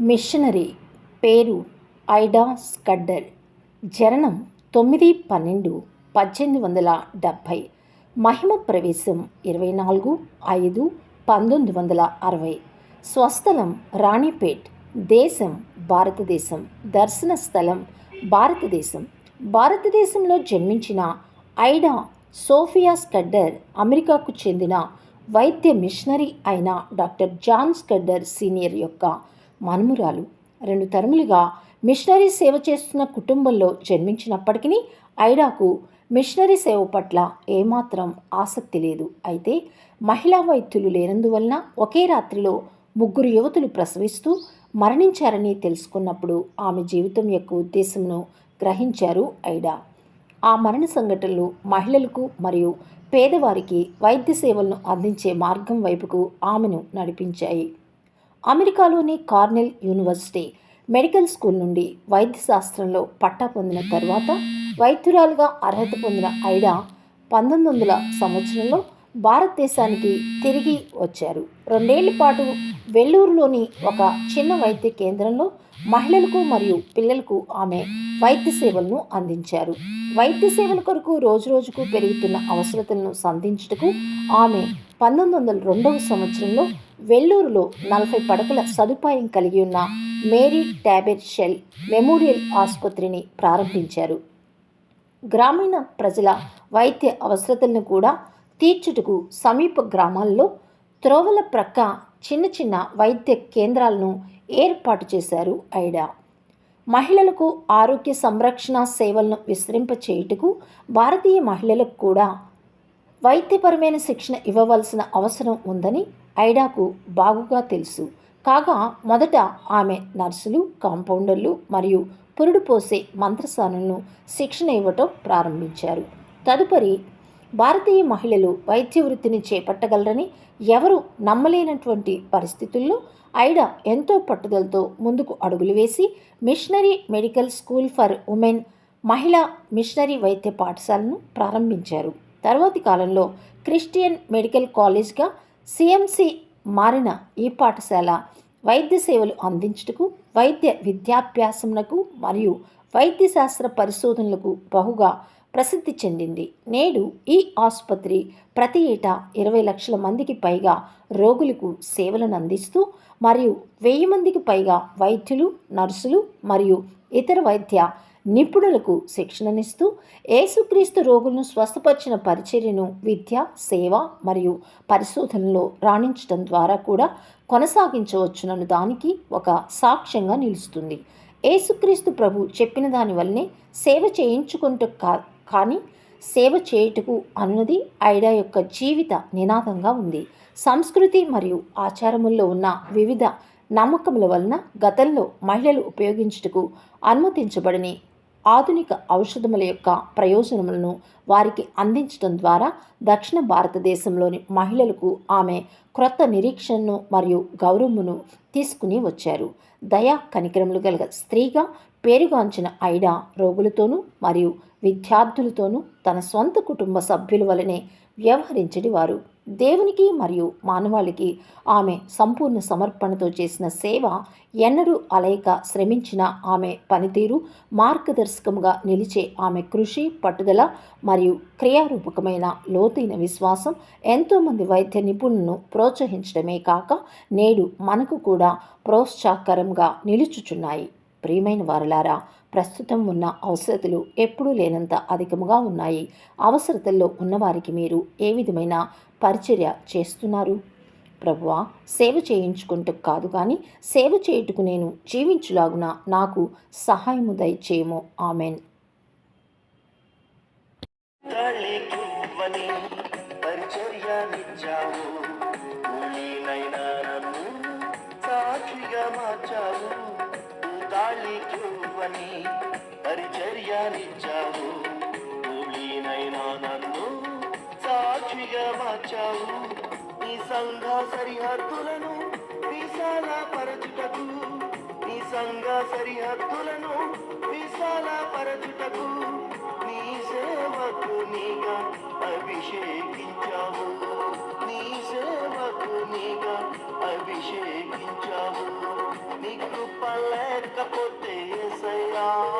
Machinery పేరు ఐడా Scudder. జననం తొమ్మిది పన్నెండు పద్దెనిమిది వందల డెబ్భై. మహిమ ప్రవేశం ఇరవై నాలుగు ఐదు పంతొమ్మిది వందల అరవై. స్వస్థలం రాణిపేట్. దేశం భారతదేశం. దర్శన స్థలం భారతదేశం. భారతదేశంలో జన్మించిన ఐడా సోఫియా స్కడ్డర్ అమెరికాకు చెందిన వైద్య మిషనరీ అయిన డాక్టర్ జాన్ స్కడ్డర్ సీనియర్ యొక్క మనుమురాలు. రెండు తరములుగా మిషనరీ సేవ చేస్తున్న కుటుంబంలో జన్మించినప్పటికీ ఐడాకు మిషనరీ సేవ పట్ల ఏమాత్రం ఆసక్తి లేదు. అయితే మహిళా వైద్యులు లేనందువలన ఒకే రాత్రిలో ముగ్గురు యువతులు ప్రసవిస్తూ మరణించారని తెలుసుకున్నప్పుడు ఆమె జీవితం యొక్క ఉద్దేశంను గ్రహించారు ఐడా. ఆ మరణ సంఘటనలు మహిళలకు మరియు పేదవారికి వైద్య సేవలను అందించే మార్గం వైపుకు ఆమెను నడిపించాయి. అమెరికాలోని కార్నెల్ యూనివర్సిటీ మెడికల్ స్కూల్ నుండి వైద్య శాస్త్రంలో పట్టా పొందిన తర్వాత వైద్యురాలుగా అర్హత పొందిన ఐడా పంతొమ్మిది వందల సంవత్సరంలో భారతదేశానికి తిరిగి వచ్చారు. రెండేళ్ళ పాటు వెల్లూరులోని ఒక చిన్న వైద్య కేంద్రంలో మహిళలకు మరియు పిల్లలకు ఆమె వైద్య సేవలను అందించారు. వైద్య సేవల కొరకు రోజురోజుకు పెరుగుతున్న అవసరతలను సంధించుటకు ఆమె పంతొమ్మిది వందల రెండవ సంవత్సరంలో వెల్లూరులో నలభై పడకల సదుపాయం కలిగి ఉన్న మేరీ ట్యాబెట్ షెల్ మెమోరియల్ ఆసుపత్రిని ప్రారంభించారు. గ్రామీణ ప్రజల వైద్య అవసరతలను కూడా తీర్చుటకు సమీప గ్రామాల్లో త్రోవల ప్రక్క చిన్న చిన్న వైద్య కేంద్రాలను ఏర్పాటు చేశారు ఐడా. మహిళలకు ఆరోగ్య సంరక్షణ సేవలను విస్తరింపచేయుటకు భారతీయ మహిళలకు కూడా వైద్యపరమైన శిక్షణ ఇవ్వవలసిన అవసరం ఉందని ఐడాకు బాగుగా తెలుసు. కాగా మొదట ఆమె నర్సులు కాంపౌండర్లు మరియు పురుడు పోసే మంత్రసానులను శిక్షణ ఇవ్వటం ప్రారంభించారు. తదుపరి భారతీయ మహిళలు వైద్య వృత్తిని చేపట్టగలరని ఎవరు నమ్మలేనటువంటి పరిస్థితుల్లో ఐడా ఎంతో పట్టుదలతో ముందుకు అడుగులు వేసి missionary medical school for women మహిళా మిషనరీ వైద్య పాఠశాలను ప్రారంభించారు. తర్వాతి కాలంలో క్రిస్టియన్ మెడికల్ కాలేజ్గా సిఎంసి మారిన ఈ పాఠశాల వైద్య సేవలు అందించుటకు వైద్య విద్యాభ్యాసమునకు మరియు వైద్య శాస్త్ర పరిశోధనలకు బహుగా ప్రసిద్ధి చెందింది. నేడు ఈ ఆసుపత్రి ప్రతి ఏటా ఇరవై లక్షల మందికి పైగా రోగులకు సేవలను అందిస్తూ మరియు వెయ్యి మందికి పైగా వైద్యులు నర్సులు మరియు ఇతర వైద్య నిపుణులకు శిక్షణనిస్తూ ఏసుక్రీస్తు రోగులను స్వస్థపరిచిన పరిచర్యను విద్య సేవ మరియు పరిశోధనలో రాణించడం ద్వారా కూడా కొనసాగించవచ్చునను దానికి ఒక సాక్ష్యంగా నిలుస్తుంది. ఏసుక్రీస్తు ప్రభు చెప్పిన దానివల్లనే సేవ చేయించుకుంటూ కా కానీ సేవ చేయుటకు అన్నది ఐడా యొక్క జీవిత నినాదంగా ఉంది. సంస్కృతి మరియు ఆచారముల్లో ఉన్న వివిధ నమ్మకముల వలన గతంలో మహిళలు ఉపయోగించుటకు అనుమతించబడని ఆధునిక ఔషధముల యొక్క ప్రయోజనములను వారికి అందించడం ద్వారా దక్షిణ భారతదేశంలోని మహిళలకు ఆమె క్రొత్త నిరీక్షణను మరియు గౌరవమును తీసుకుని వచ్చారు. దయా కనికరములు గల స్త్రీగా పేరుగాంచిన ఐడా రోగులతోనూ మరియు విద్యార్థులతోనూ తన సొంత కుటుంబ సభ్యుల వలనే వ్యవహరించడి వారు. దేవునికి మరియు మానవాళికి ఆమె సంపూర్ణ సమర్పణతో చేసిన సేవ ఎన్నడూ అలయక శ్రమించిన ఆమె పనితీరు మార్గదర్శకంగా నిలిచే ఆమె కృషి పట్టుదల మరియు క్రియారూపకమైన లోతైన విశ్వాసం ఎంతోమంది వైద్య నిపుణులను ప్రోత్సహించడమే కాక నేడు మనకు కూడా ప్రోత్సాహకరంగా నిలుచుచున్నాయి. ప్రియమైన వారలారా ప్రస్తుతం ఉన్న అవసరతలు ఎప్పుడూ లేనంత అధికముగా ఉన్నాయి. అవసరతల్లో ఉన్నవారికి మీరు ఏ విధమైన పరిచర్య చేస్తున్నారు? ప్రభువా సేవ చేయించుకుంటూ కాదు కానీ సేవ చేయుటకు నేను జీవించులాగున నాకు సహాయము దయచేయము. ఆమెన్. పరిచర్యనిచ్చావు నీనైనా నన్ను సాక్షిగా పరిచర్యనిచ్చావు. నీనైనా నన్ను సాక్షిగా మార్చావు. నీ సంఘ సరిహద్దులను విశాల పరచుటకు నీ సంఘ సరిహద్దులను విశాల పరచుటకు నీ సేవకు నీగా అభిషేకించావు. నీ సేవకు నీగా అభిషేకించావు. నీ కృప లేకపోతే 야.